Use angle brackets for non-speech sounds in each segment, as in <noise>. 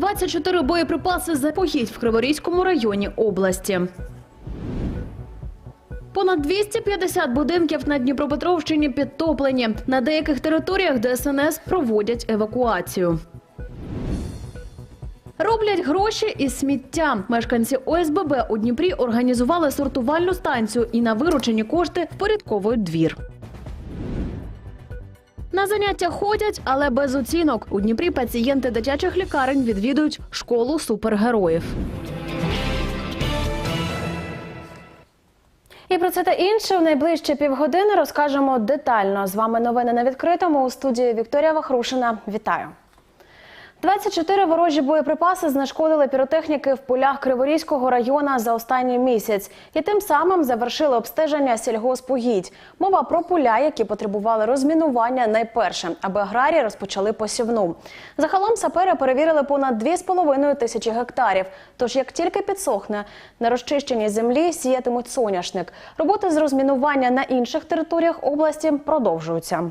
24 боєприпаси запогідь в Криворізькому районі області. Понад 250 будинків на Дніпропетровщині підтоплені. На деяких територіях ДСНС проводять евакуацію. Роблять гроші із сміття. Мешканці ОСББ у Дніпрі організували сортувальну станцію і на виручені кошти впорядковують двір. На заняття ходять, але без оцінок. У Дніпрі пацієнти дитячих лікарень відвідують школу супергероїв. І про це та інше в найближчі півгодини розкажемо детально. З вами новини на відкритому у студії Вікторія Вахрушина. Вітаю. 24 ворожі боєприпаси знешкодили піротехніки в полях Криворізького району за останній місяць і тим самим завершили обстеження сільгоспугідь. Мова про поля, які потребували розмінування найперше, аби аграрії розпочали посівну. Загалом сапери перевірили понад 2,5 тисячі гектарів. Тож, як тільки підсохне на розчищеній землі, сіятимуть соняшник. Роботи з розмінування на інших територіях області продовжуються.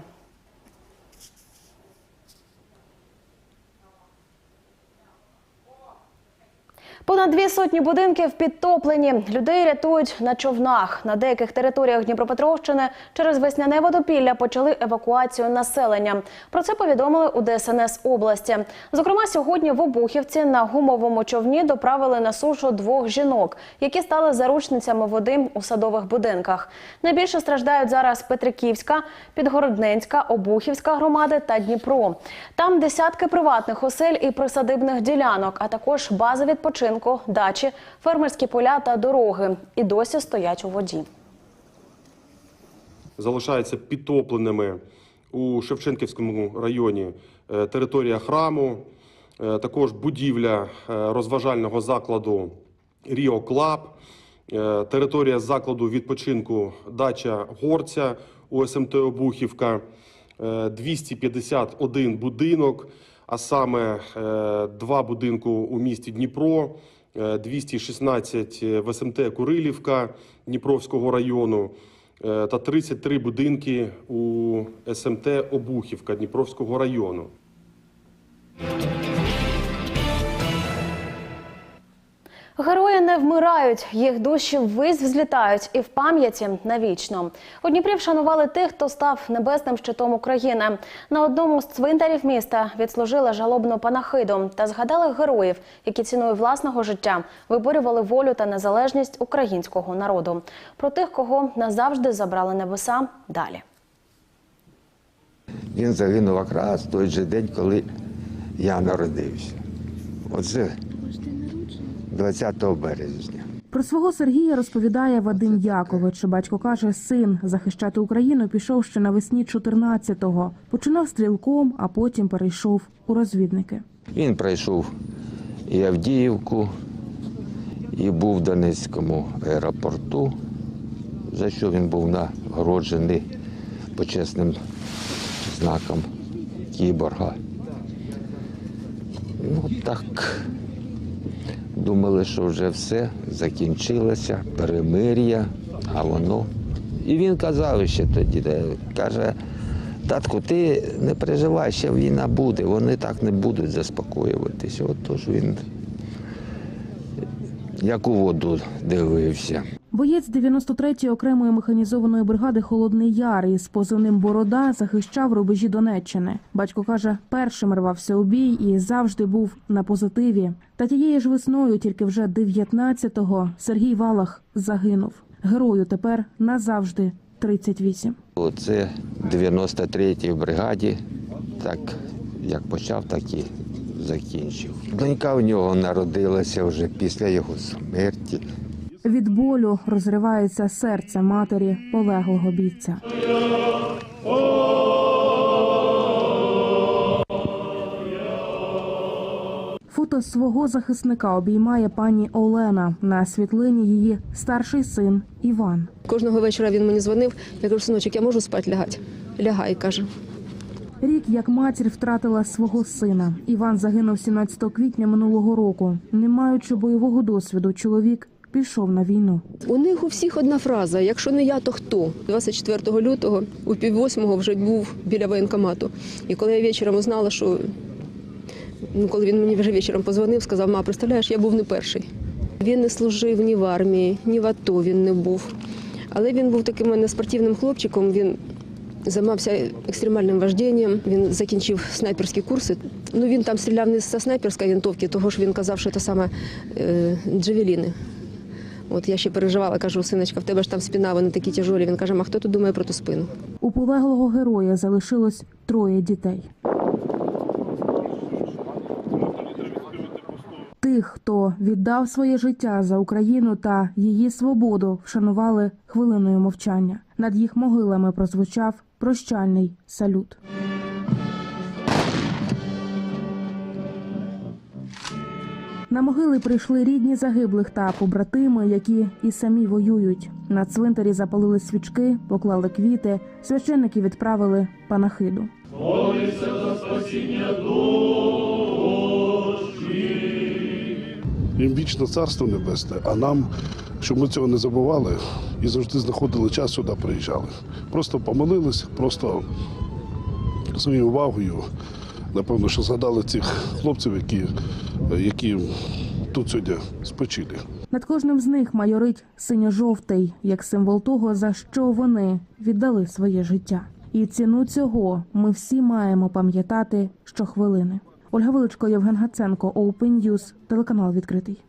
Понад дві сотні будинків підтоплені. Людей рятують на човнах. На деяких територіях Дніпропетровщини через весняне водопілля почали евакуацію населення. Про це повідомили у ДСНС області. Зокрема, сьогодні в Обухівці на гумовому човні доправили на сушу двох жінок, які стали заручницями води у садових будинках. Найбільше страждають зараз Петриківська, Підгородненська, Обухівська громади та Дніпро. Там десятки приватних осель і присадибних ділянок, а також бази відпочинку, дачі, фермерські поля та дороги. І досі стоять у воді. залишаються підтопленими у Шевченківському районі е, територія храму, е, також будівля е, розважального закладу Ріо Клаб, територія закладу відпочинку дача Горця у СМТ Обухівка, е, 251 будинок, а саме е, два будинку у місті Дніпро, е, 216 в СМТ Курилівка Дніпровського району е, та 33 будинки у СМТ Обухівка Дніпровського району. Герої не вмирають, їх душі ввись взлітають і в пам'яті навічно. У Дніпрі вшанували тих, хто став небесним щитом України. На одному з цвинтарів міста відслужили жалобну панахиду та згадали героїв, які ціною власного життя виборювали волю та незалежність українського народу. Про тих, кого назавжди забрали небеса, далі. Він загинув якраз той же день, коли я народився. Оце 20 березня. Про свого Сергія розповідає Вадим Якович. Батько каже, син захищати Україну пішов ще навесні 14-го. Починав стрілком, а потім перейшов у розвідники. Він пройшов і Авдіївку, і був в Донецькому аеропорту, за що він був нагороджений почесним знаком кіборга. Ну так думали, що вже все закінчилося, перемир'я, а воно. І він казав ще тоді, каже, татку, ти не переживай, ще війна буде, вони так не будуть заспокоюватися. От тож він як у воду дивився. Боєць 93-ї окремої механізованої бригади Холодний Яр із позивним Борода захищав рубежі Донеччини. Батько каже, першим рвався у бій і завжди був на позитиві. Та тієї ж весною, тільки вже 19-го, Сергій Валах загинув. Герою тепер назавжди 38. Оце 93-й бригаді, так як почав, так і закінчив. Донька в нього народилася вже після його смерті. Від болю розривається серце матері полеглого бійця. Фото свого захисника обіймає пані Олена. На світлині її старший син Іван. Кожного вечора він мені дзвонив. Я кажу, синочок, я можу спати лягати. Лягай, каже. Рік як матір втратила свого сина. Іван загинув 17 квітня минулого року. Не маючи бойового досвіду, чоловік пішов на війну. У них у всіх одна фраза: якщо не я, то хто? 24 лютого у пів восьмого вже був біля воєнкомату. І коли я вечором узнала, що Ну, коли він мені вже вечором позвонив, сказав, ма, представляєш, я був не перший. Він не служив ні в армії, ні в АТО він не був. Але він був таким мене спортивним хлопчиком. Він займався екстремальним вождінням. Він закінчив снайперські курси. Ну він там стріляв не зі снайперської винтовки, того ж він казав, що це саме е, джевеліни. От я ще переживала, кажу, синочка, в тебе ж там спина, вони такі тяжолі. Він каже, а хто тут думає про ту спину? У полеглого героя залишилось троє дітей. Тих, хто віддав своє життя за Україну та її свободу, вшанували хвилиною мовчання. Над їх могилами прозвучав прощальний салют. На могили прийшли рідні загиблих та побратими, які і самі воюють. На цвинтарі запалили свічки, поклали квіти. Священники відправили панахиду. Їм вічне царство небесне, а нам, щоб ми цього не забували і завжди знаходили час сюди приїжджали. Просто помолились, просто своєю увагою, напевно, що згадали цих хлопців, які, які тут сьогодні спочили. Над кожним з них майорить синьо-жовтий, як символ того, за що вони віддали своє життя. І ціну цього ми всі маємо пам'ятати щохвилини. Ольга Величко, Євген Гаценко, Open News, телеканал відкритий.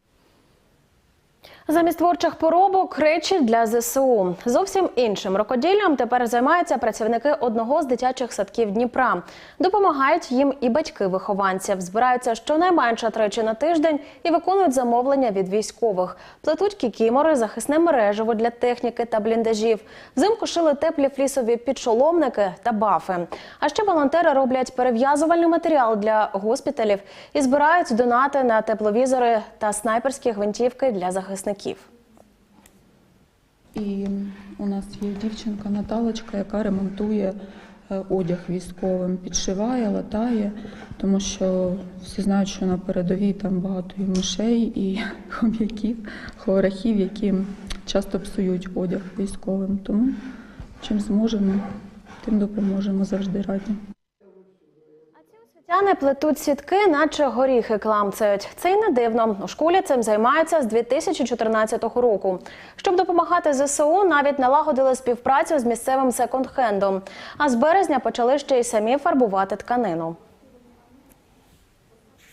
Замість творчих поробок речі для ЗСУ. Зовсім іншим рукоділлям тепер займаються працівники одного з дитячих садків Дніпра. Допомагають їм і батьки вихованців. Збираються щонайменше тричі на тиждень і виконують замовлення від військових. Плетуть кікімори, захисне мережево для техніки та бліндажів. Взимку шили теплі флісові підшоломники та бафи. А ще волонтери роблять перев'язувальний матеріал для госпіталів і збирають донати на тепловізори та снайперські гвинтівки для захисників. І у нас є дівчинка Наталочка, яка ремонтує е, одяг військовим, підшиває, латає, тому що всі знають, що на передовій там багато і мишей, і <laughs> хом'яків, хворахів, які часто псують одяг військовим. Тому чим зможемо, тим допоможемо завжди раді. Плетуть сітки, наче горіхи кламцають. Це й не дивно. У школі цим займаються з 2014 року. Щоб допомагати ЗСУ, навіть налагодили співпрацю з місцевим секонд-хендом. А з березня почали ще й самі фарбувати тканину.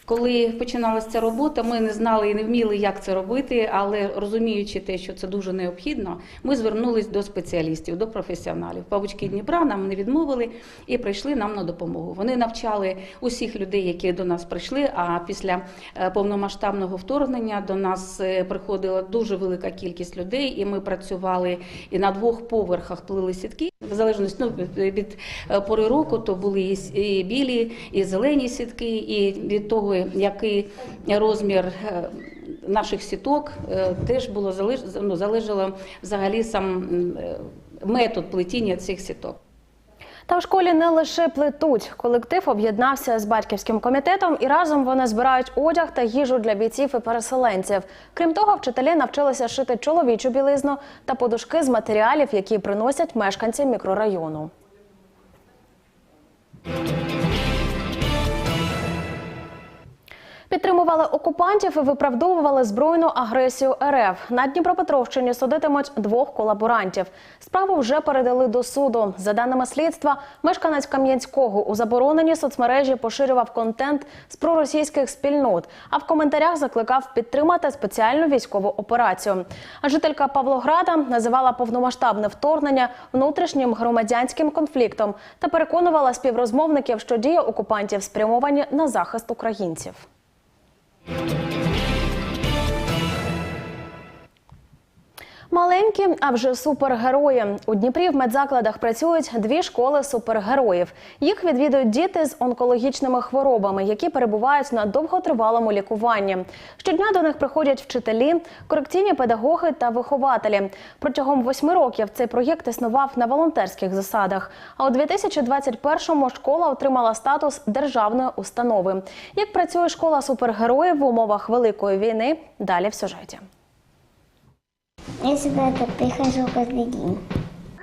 Коли починалася ця робота, ми не знали і не вміли, як це робити, але розуміючи те, що це дуже необхідно, ми звернулись до спеціалістів, до професіоналів. Павучки Дніпра нам не відмовили і прийшли нам на допомогу. Вони навчали усіх людей, які до нас прийшли. А після е, повномасштабного вторгнення до нас е, приходила дуже велика кількість людей, і ми працювали і на двох поверхах плили сітки. В залежності ну, від- е, пори року, то були і білі, і зелені сітки, і від того, який розмір е, наших сіток, е, теж було залеж, ну, залежало взагалі сам е, метод плетіння цих сіток. Та в школі не лише плетуть. Колектив об'єднався з батьківським комітетом і разом вони збирають одяг та їжу для бійців і переселенців. Крім того, вчителі навчилися шити чоловічу білизну та подушки з матеріалів, які приносять мешканці мікрорайону. Підтримували окупантів і виправдовували збройну агресію РФ. На Дніпропетровщині судитимуть двох колаборантів. Справу вже передали до суду. За даними слідства, мешканець Кам'янського у забороненій соцмережі поширював контент з проросійських спільнот, а в коментарях закликав підтримати спеціальну військову операцію. А жителька Павлограда називала повномасштабне вторгнення внутрішнім громадянським конфліктом та переконувала співрозмовників, що дії окупантів спрямовані на захист українців. you Маленькі, а вже супергерої. У Дніпрі в медзакладах працюють дві школи супергероїв. Їх відвідують діти з онкологічними хворобами, які перебувають на довготривалому лікуванні. Щодня до них приходять вчителі, корекційні педагоги та вихователі. Протягом восьми років цей проєкт існував на волонтерських засадах. А у 2021-му школа отримала статус державної установи. Як працює школа супергероїв в умовах великої війни? Далі в сюжеті. Я сюди прихожу кожен день.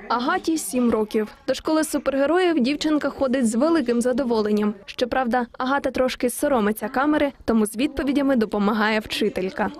Агаті сім років. До школи супергероїв дівчинка ходить з великим задоволенням. Щоправда, Агата трошки соромиться камери, тому з відповідями допомагає вчителька.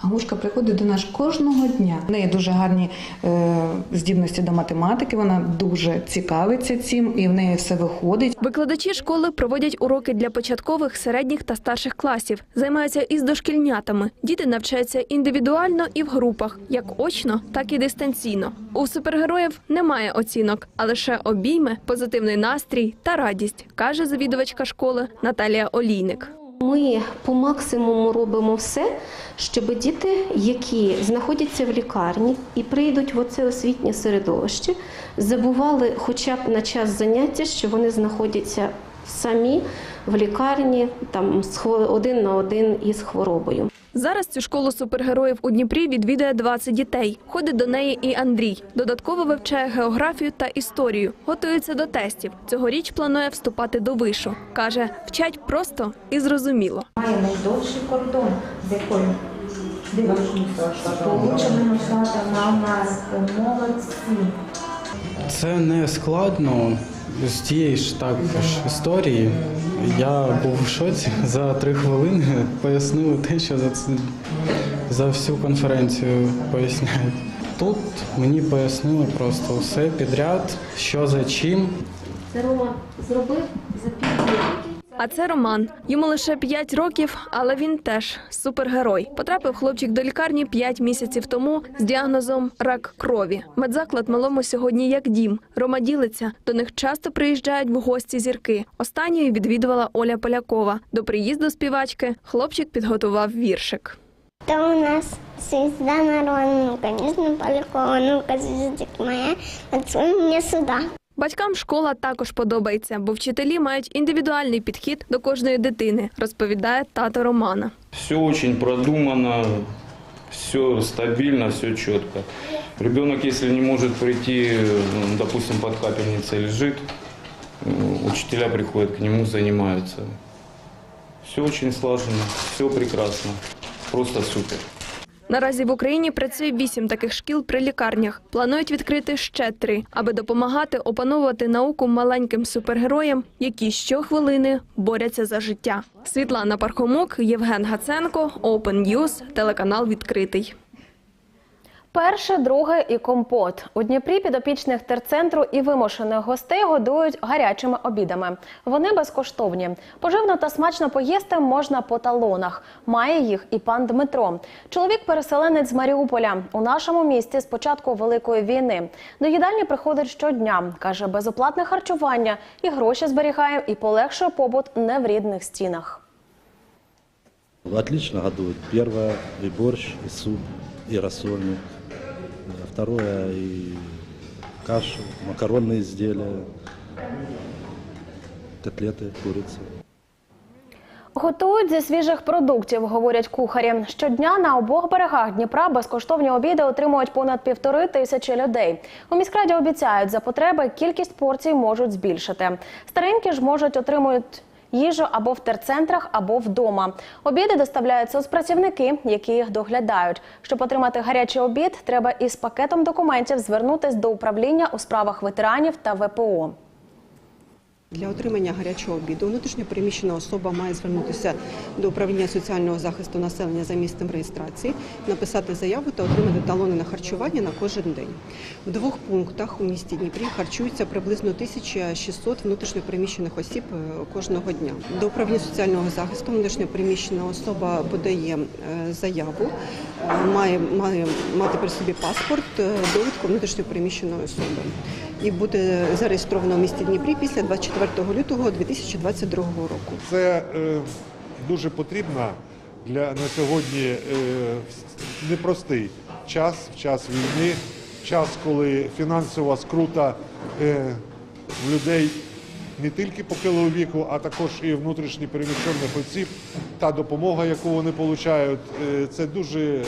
Агушка приходить до нас кожного дня. В неї дуже гарні е, здібності до математики. Вона дуже цікавиться цим, і в неї все виходить. Викладачі школи проводять уроки для початкових, середніх та старших класів. Займаються із дошкільнятами. Діти навчаються індивідуально і в групах, як очно, так і дистанційно. У супергероїв немає оцінок, а лише обійми, позитивний настрій та радість, каже завідувачка школи Наталія Олійник. Ми по максимуму робимо все, щоб діти, які знаходяться в лікарні і прийдуть в оце освітнє середовище, забували хоча б на час заняття, що вони знаходяться самі в лікарні, там один на один із хворобою. Зараз цю школу супергероїв у Дніпрі відвідує 20 дітей. Ходить до неї і Андрій. Додатково вивчає географію та історію. Готується до тестів. Цьогоріч планує вступати до вишу. Каже, вчать просто і зрозуміло. Має найдовший кордон, з якою Сполученими Штатами Америки, молодці. Це не складно з тієї ж також історії. Я був в шоці за три хвилини. Пояснили те, що за за всю конференцію поясняють. Тут мені пояснили просто все підряд, що за чим. Це Рома зробив за півдня. А це Роман. Йому лише 5 років, але він теж супергерой. Потрапив хлопчик до лікарні 5 місяців тому з діагнозом рак крові. Медзаклад малому сьогодні як дім. Рома ділиться. До них часто приїжджають в гості зірки. Останньою відвідувала Оля Полякова. До приїзду співачки хлопчик підготував віршик. Это у нас звезда народа, ну, конечно, Полякова, ну-ка, звездик моя, танцуй мне сюда. Батькам школа також подобається, бо вчителі мають індивідуальний підхід до кожної дитини, розповідає тато Романа. Все очень продумано, все стабильно, все четко. Ребенок, если не может прийти, ну, допустим, под капельницей лежит, э, учителя приходят к нему, занимаются. Все очень слаженно, все прекрасно, просто супер. Наразі в Україні працює вісім таких шкіл при лікарнях. Планують відкрити ще три, аби допомагати опановувати науку маленьким супергероям, які щохвилини борються за життя. Світлана Пархомук, Євген Гаценко, Open News, телеканал відкритий. Перше, друге і компот. У Дніпрі підопічних терцентру і вимушених гостей годують гарячими обідами. Вони безкоштовні. Поживно та смачно поїсти можна по талонах. Має їх і пан Дмитро. Чоловік-переселенець з Маріуполя. У нашому місті з початку Великої війни. До їдальні приходить щодня. Каже, безоплатне харчування і гроші зберігає, і полегшує побут не в рідних стінах. Отлично годуют. Первое и борщ, и суп, и рассольник. Второе и кашу, макаронные изделия, котлеты, курица. Готують зі свіжих продуктів, говорять кухарі. Щодня на обох берегах Дніпра безкоштовні обіди отримують понад півтори тисячі людей. У міськраді обіцяють, за потреби кількість порцій можуть збільшити. Старенькі ж можуть отримують їжу або в терцентрах, або вдома. Обіди доставляють соцпрацівники, які їх доглядають. Щоб отримати гарячий обід, треба із пакетом документів звернутись до управління у справах ветеранів та ВПО. Для отримання гарячого обіду внутрішньо переміщена особа має звернутися до управління соціального захисту населення за місцем реєстрації, написати заяву та отримати талони на харчування на кожен день. В двох пунктах у місті Дніпрі харчується приблизно 1600 внутрішньо переміщених осіб е, кожного дня. До управління соціального захисту внутрішньо переміщена особа подає е, заяву, е, має, має мати при собі паспорт, довідку внутрішньо переміщеної особи і буде зареєстровано в місті Дніпрі після 24 лютого 2022 року. Це е, дуже потрібно для на сьогодні е, непростий час, в час війни, час, коли фінансова скрута е, людей не тільки похилого віку, а також і внутрішньо переміщених осіб. Та допомога, яку вони отримують, е, це дуже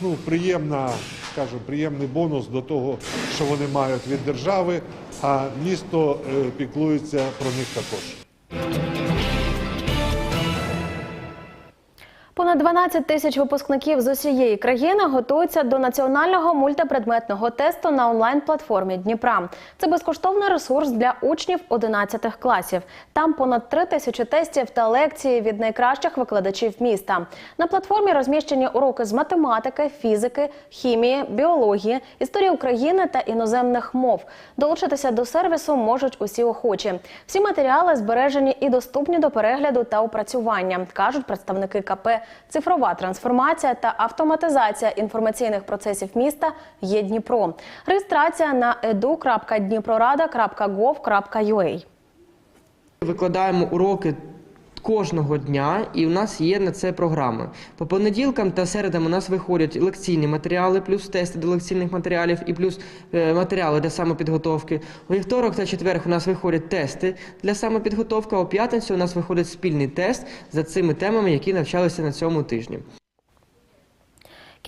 ну, приємна, скажімо, приємний бонус до того, що вони мають від держави, а місто е, піклується про них також. Понад Понад 12 тисяч випускників з усієї країни готуються до національного мультипредметного тесту на онлайн-платформі Дніпра. Це безкоштовний ресурс для учнів 11 класів. Там понад 3 тисячі тестів та лекції від найкращих викладачів міста. На платформі розміщені уроки з математики, фізики, хімії, біології, історії України та іноземних мов. Долучитися до сервісу можуть усі охочі. Всі матеріали збережені і доступні до перегляду та опрацювання, кажуть представники КП Цифрова трансформація та автоматизація інформаційних процесів міста є Дніпро. Реєстрація на edu.dniprorada.gov.ua. Викладаємо уроки кожного дня, і у нас є на це програми. По понеділкам та середам у нас виходять лекційні матеріали, плюс тести до лекційних матеріалів і плюс е, матеріали для самопідготовки. У вівторок та четверг у нас виходять тести для самопідготовки, а у п'ятницю у нас виходить спільний тест за цими темами, які навчалися на цьому тижні.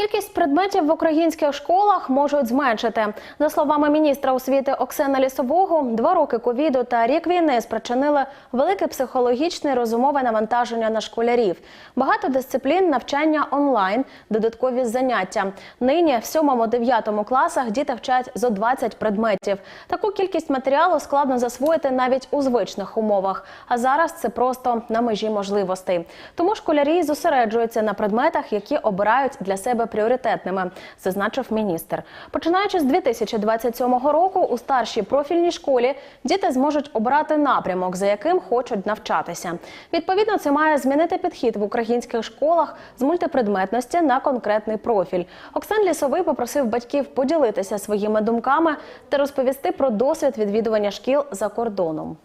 Кількість предметів в українських школах можуть зменшити. За словами міністра освіти Оксена Лісового, два роки ковіду та рік війни спричинили велике психологічне розумове навантаження на школярів. Багато дисциплін навчання онлайн, додаткові заняття. Нині в 7-9 класах діти вчать зо 20 предметів. Таку кількість матеріалу складно засвоїти навіть у звичних умовах. А зараз це просто на межі можливостей. Тому школярі зосереджуються на предметах, які обирають для себе пріоритетними, зазначив міністр. Починаючи з 2027 року, у старшій профільній школі діти зможуть обирати напрямок, за яким хочуть навчатися. Відповідно, це має змінити підхід в українських школах з мультипредметності на конкретний профіль. Оксан Лісовий попросив батьків поділитися своїми думками та розповісти про досвід відвідування шкіл за кордоном.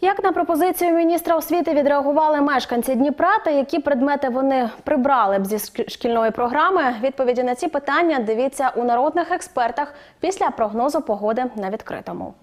Як на пропозицію міністра освіти відреагували мешканці Дніпра та які предмети вони прибрали б зі шк- шкільної програми? Відповіді на ці питання дивіться у народних експертах після прогнозу погоди на відкритому.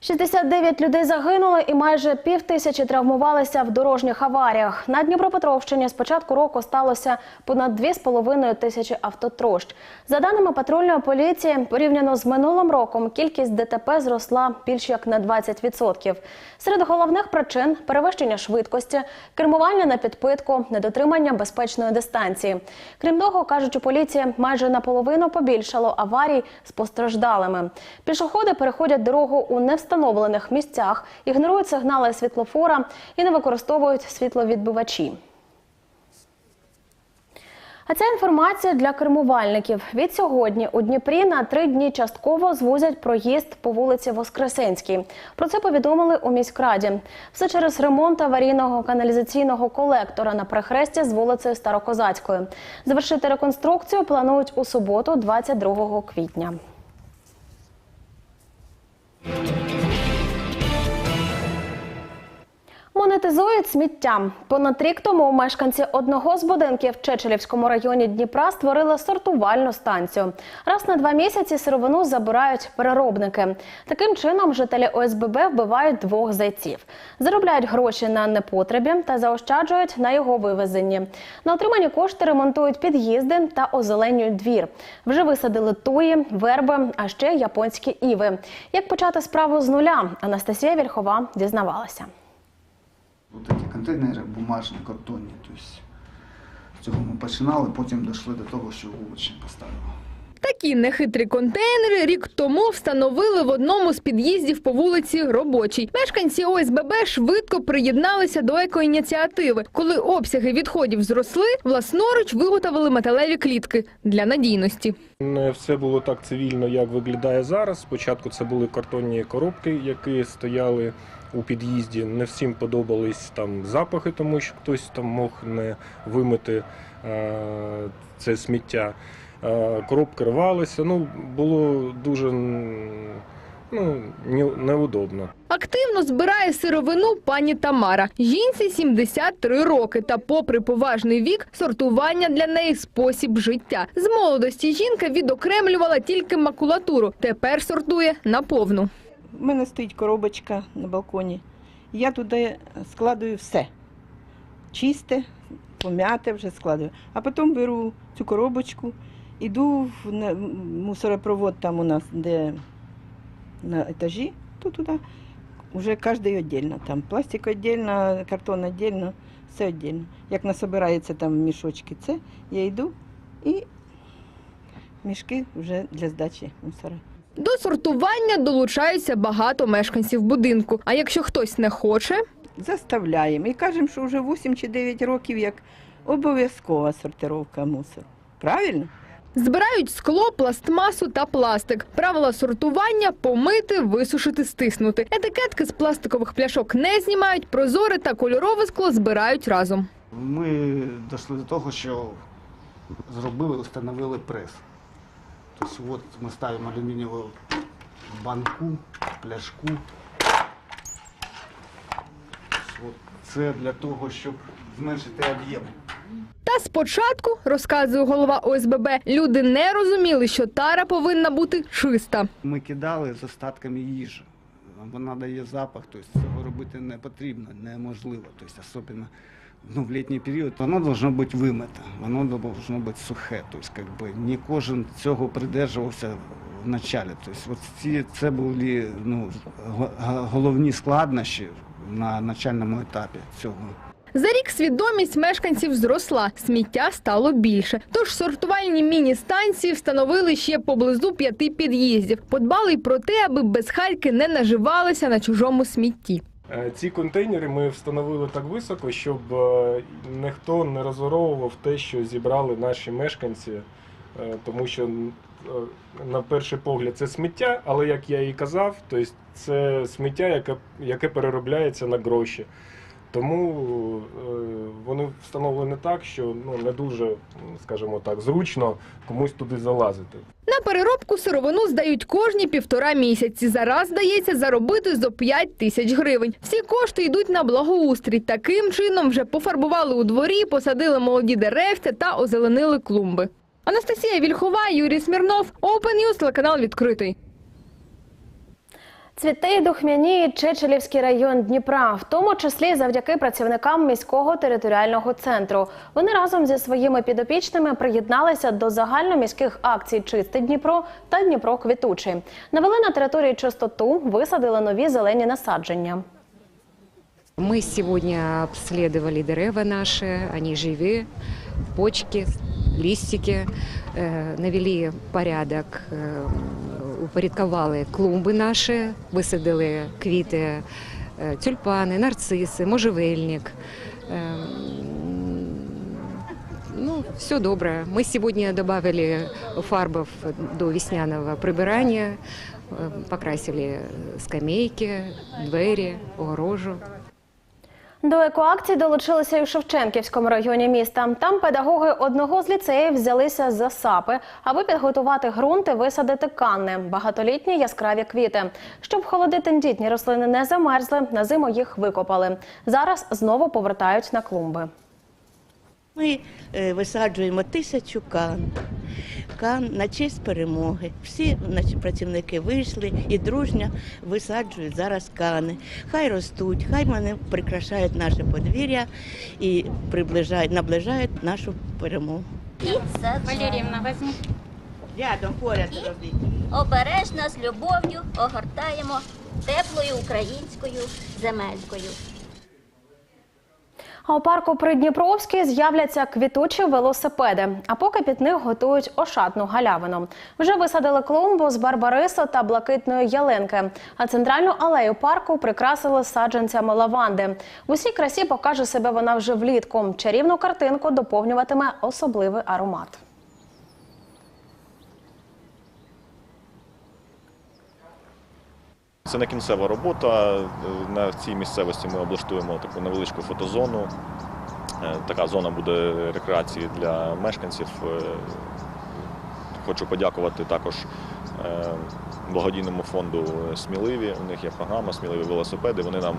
69 людей загинули і майже пів тисячі травмувалися в дорожніх аваріях. На Дніпропетровщині з початку року сталося понад 2,5 тисячі автотрощ. За даними патрульної поліції, порівняно з минулим роком кількість ДТП зросла більш як на 20%. Серед головних причин перевищення швидкості, кермування на підпитку, недотримання безпечної дистанції. Крім того, кажуть у поліції, майже наполовину побільшало аварій з постраждалими. Пішоходи переходять дорогу у невстановлених місцях, ігнорують сигнали світлофора і не використовують світловідбивачі. А це інформація для кермувальників. Від сьогодні у Дніпрі на три дні частково звузять проїзд по вулиці Воскресенській. Про це повідомили у міськраді. Все через ремонт аварійного каналізаційного колектора на перехресті з вулицею Старокозацькою. Завершити реконструкцію планують у суботу, 22 квітня. Монетизують сміття. Понад рік тому мешканці одного з будинків в Чечелівському районі Дніпра створили сортувальну станцію. Раз на два місяці сировину забирають переробники. Таким чином жителі ОСББ вбивають двох зайців, заробляють гроші на непотребі та заощаджують на його вивезенні. На отримані кошти ремонтують під'їзди та озеленюють двір. Вже висадили туї, верби, а ще японські іви. Як почати справу з нуля? Анастасія Вільхова дізнавалася. Вот эти контейнери бумажні, картонні. Тобто з цього ми починали, потім дійшли до того, що вуличні поставили. Такі нехитрі контейнери рік тому встановили в одному з під'їздів по вулиці Робочій. Мешканці ОСББ швидко приєдналися до екоініціативи. Коли обсяги відходів зросли, власноруч виготовили металеві клітки для надійності. Не все було так цивільно, як виглядає зараз. Спочатку це були картонні коробки, які стояли у під'їзді. Не всім подобались там запахи, тому що хтось там мог не вимити е, це сміття. Е, коробки рвалися. Ну було дуже ну, неудобно. Активно збирає сировину пані Тамара. Жінці 73 роки. Та, попри поважний вік, сортування для неї спосіб життя. З молодості жінка відокремлювала тільки макулатуру. Тепер сортує наповну. У мене стоїть коробочка на балконі. Я туди складую все. Чисте, пом'яте вже складую. А потім беру цю коробочку, іду в мусоропровод там у нас, де на етажі, то туди Уже кожен віддільно. Там пластик віддільно, картон віддільно, все віддільно. Як насобирається там мішочки, це я йду і мішки вже для здачі мусора. До сортування долучаються багато мешканців будинку. А якщо хтось не хоче, Заставляємо. І кажемо, що вже 8 чи 9 років як обов'язкова сортировка мусору. Правильно? збирають скло, пластмасу та пластик. Правила сортування помити, висушити, стиснути. Етикетки з пластикових пляшок не знімають, прозоре та кольорове скло збирають разом. Ми дійшли до того, що зробили, встановили прес. Тобто от ми ставимо алюмінієву банку, пляшку. От це для того, щоб зменшити об'єм. Та спочатку, розказує голова ОСББ, люди не розуміли, що тара повинна бути чиста. Ми кидали з остатками їжі. Вона дає запах, тобто цього робити не потрібно, неможливо. Тобто, особливо ну, в літній період воно повинно бути вимите, воно повинно бути сухе. Тобто, как би, не кожен цього придержувався в началі. Тобто, от ці, це були ну, головні складнощі на начальному етапі цього. За рік свідомість мешканців зросла, сміття стало більше. Тож сортувальні міні-станції встановили ще поблизу п'яти під'їздів. Подбали й про те, аби безхальки не наживалися на чужому смітті. Е, Ці контейнери ми встановили так високо, щоб е, ніхто не розворовував те, що зібрали наші мешканці, Е, тому що на перший погляд це сміття, але як я і казав, то це сміття, яке переробляється на гроші. Тому е, вони встановлені так, що ну, не дуже, скажімо так, зручно комусь туди залазити. На переробку сировину здають кожні півтора місяці. Зараз здається заробити зо 5 тисяч гривень. Всі кошти йдуть на благоустрій. Таким чином вже пофарбували у дворі, посадили молоді деревця та озеленили клумби. Анастасія Вільхова, Юрій Смірнов, Open News, телеканал відкритий. Цвіте й духмяніє Чечелівський район Дніпра, в тому числі завдяки працівникам міського територіального центру. Вони разом зі своїми підопічними приєдналися до загальноміських акцій Чисте Дніпро та Дніпро квітучий. Навели на території чистоту, висадили нові зелені насадження. Мы сегодня обследовали дерева наши, они живые, почки, листики, э, навели порядок, э, упорядковали клумби наші, висадили квіти, е, тюльпани, нарциси, можжевельник. Е, Ну, все добре. Мы сегодня добавили фарбов до весняного прибирания, э, покрасили скамейки, двері, огорожу. До екоакції долучилися і в Шевченківському районі міста. Там педагоги одного з ліцеїв взялися за сапи, аби підготувати ґрунт і висадити канни – багатолітні яскраві квіти. Щоб холоди тендітні рослини не замерзли, на зиму їх викопали. Зараз знову повертають на клумби. Ми е, висаджуємо тисячу кан. Кан на честь перемоги. Всі наші працівники вийшли і дружньо висаджують зараз кани. Хай ростуть, хай вони прикрашають наше подвір'я і приближають, наближають нашу перемогу. Валеріївна, возьми. Рядом поряд робіть. Обережно з любов'ю огортаємо теплою українською земелькою. А у парку Придніпровській з'являться квітучі велосипеди. А поки під них готують ошатну галявину. Вже висадили клумбу з барбарису та блакитної ялинки. А центральну алею парку прикрасили саджанцями лаванди. В усій красі покаже себе вона вже влітку. Чарівну картинку доповнюватиме особливий аромат. Це не кінцева робота. Е, На цій місцевості ми облаштуємо таку невеличку фотозону. Е, Така зона буде рекреації для мешканців. Е, Хочу подякувати також благодійному фонду Сміливі. У них є програма Сміливі велосипеди. Вони нам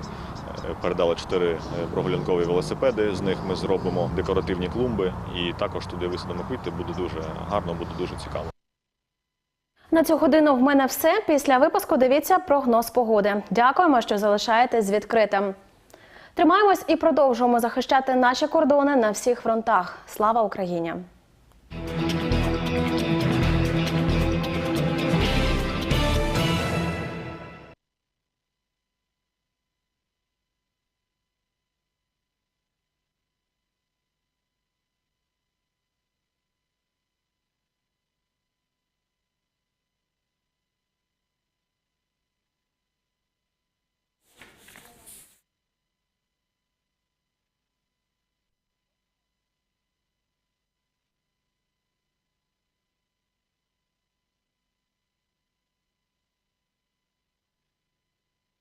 передали чотири прогулянкові велосипеди. З них ми зробимо декоративні клумби і також туди висадимо квіти. Буде дуже гарно, буде дуже цікаво. На цю годину в мене все. Після випуску дивіться прогноз погоди. Дякуємо, що залишаєтесь з відкритим. Тримаємось і продовжуємо захищати наші кордони на всіх фронтах. Слава Україні!